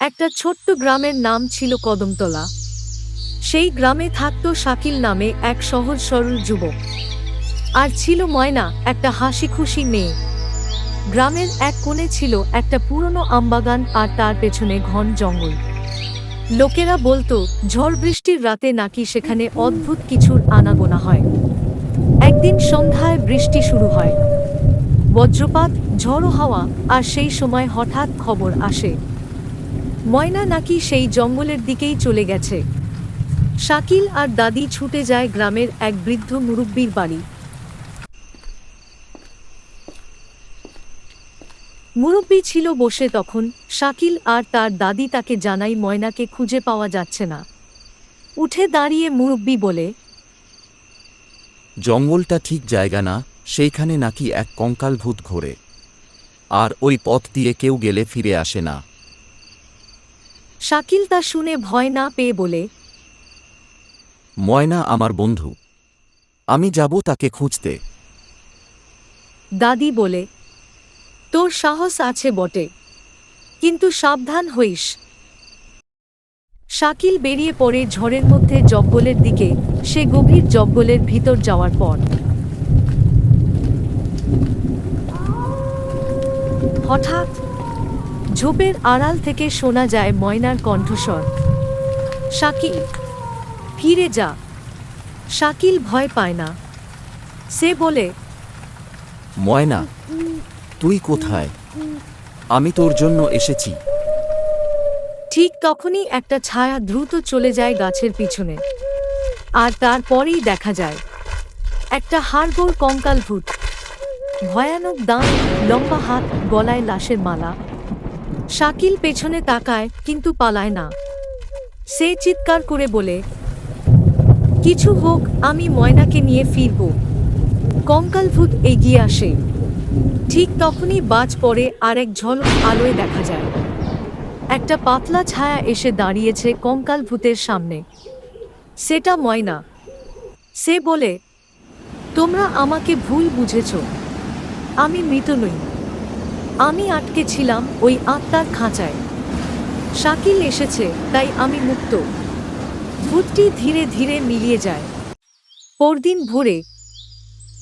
একটা ছোট্ট গ্রামের নাম ছিল কদমতলা। সেই গ্রামে থাকত শাকিল নামে এক সহজ সরল যুবক। আর ছিল ময়না, একটা হাসি খুশি মেয়ে। গ্রামের এক কোণে ছিল একটা পুরনো আমবাগান আর তার পেছনে ঘন জঙ্গল। লোকেরা বলতো, ঝড় বৃষ্টির রাতে নাকি সেখানে অদ্ভুত কিছুর আনাগোনা হয়। একদিন সন্ধ্যায় বৃষ্টি শুরু হয়। বজ্রপাত, ঝড়ো হাওয়া, আর সেই সময় হঠাৎ খবর আসে। ময়না নাকি সেই জঙ্গলের দিকেই চলে গেছে। শাকিল আর দাদি ছুটে যায় গ্রামের এক বৃদ্ধ মুরব্বির বাড়ি। মুরব্বী ছিল বসে তখন, শাকিল আর তার দাদি তাকে জানাই ময়নাকে খুঁজে পাওয়া যাচ্ছে না। উঠে দাঁড়িয়ে মুরব্বি বলে, জঙ্গলটা ঠিক জায়গা না, সেইখানে নাকি এক কঙ্কাল ভূত ঘোরে। আর ওই পথ দিয়ে কেউ গেলে ফিরে আসে না। শাকিল তা শুনে ভয় না পেয়ে বলে ময়না আমার বন্ধু আমি যাব তাকে খুঁজতে। দাদি বলে তোর সাহস আছে বটে কিন্তু সাবধান হইস। শাকিল বেরিয়ে পড়ে ঝড়ের মধ্যে জব্বলের দিকে সে গভীর জব্বলের ভিতর যাওয়ার পর। হঠাৎ ঝোপের আড়াল থেকে শোনা যায় ময়নার কণ্ঠস্বর। শাকিল ফিরে যা। শাকিল ভয় পায় না। সে বলে ময়না তুই কোথায়? আমি তোর জন্য এসেছি। ঠিক তখনই একটা ছায়া দ্রুত চলে যায় গাছের পিছনে। আর তারপরেই দেখা যায় একটা হাড়গোড় কঙ্কাল ভূত। ভয়ানক দাঁত লম্বা হাত গলায় লাশের মালা। শাকিল পেছনে তাকায়, কিন্তু পালায় না। সে চিৎকার করে বলে, কিছু হোক, আমি ময়নাকে নিয়ে ফিরব। কঙ্কাল ভূত এগিয়ে আসে। ঠিক তখনই বাজ পড়ে আর এক ঝলক আলোয় দেখা যায়। একটা পাতলা ছায়া এসে দাঁড়িয়েছে কঙ্কাল ভূতের সামনে। সেটা ময়না। সে বলে, তোমরা আমাকে ভুল বুঝেছ। আমি মৃত নই। আমি আটকে ছিলাম ওই আত্মার খাঁচায়। শাকিল এসেছে, তাই আমি মুক্ত। ভূতটি ধীরে ধীরে মিলিয়ে যায়। পরদিন ভোরে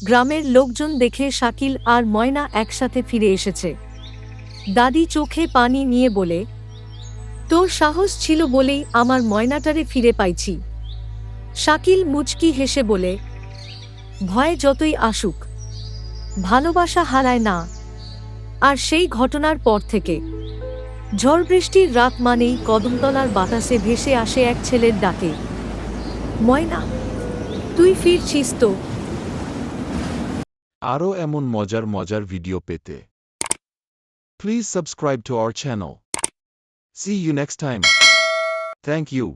গ্রামের লোকজন দেখে শাকিল আর ময়না একসাথে ফিরে এসেছে। দাদি চোখে পানি নিয়ে বলে, তোর সাহস ছিল বলেই আমার ময়নাটারে ফিরে পাইছি। শাকিল মুচকি হেসে বলে, ভয় যতই আসুক, ভালোবাসা হারায় না। আর সেই ঘটনার পর থেকে। ঝড় বৃষ্টির রাত মানেই কদমতলার বাতাসে ভেসে আসে এক ছেলের ডাকে। ময়না, তুই ফিরছিস তো। আরও এমন মজার মজার ভিডিও পেতে please subscribe to our channel see you next time thank you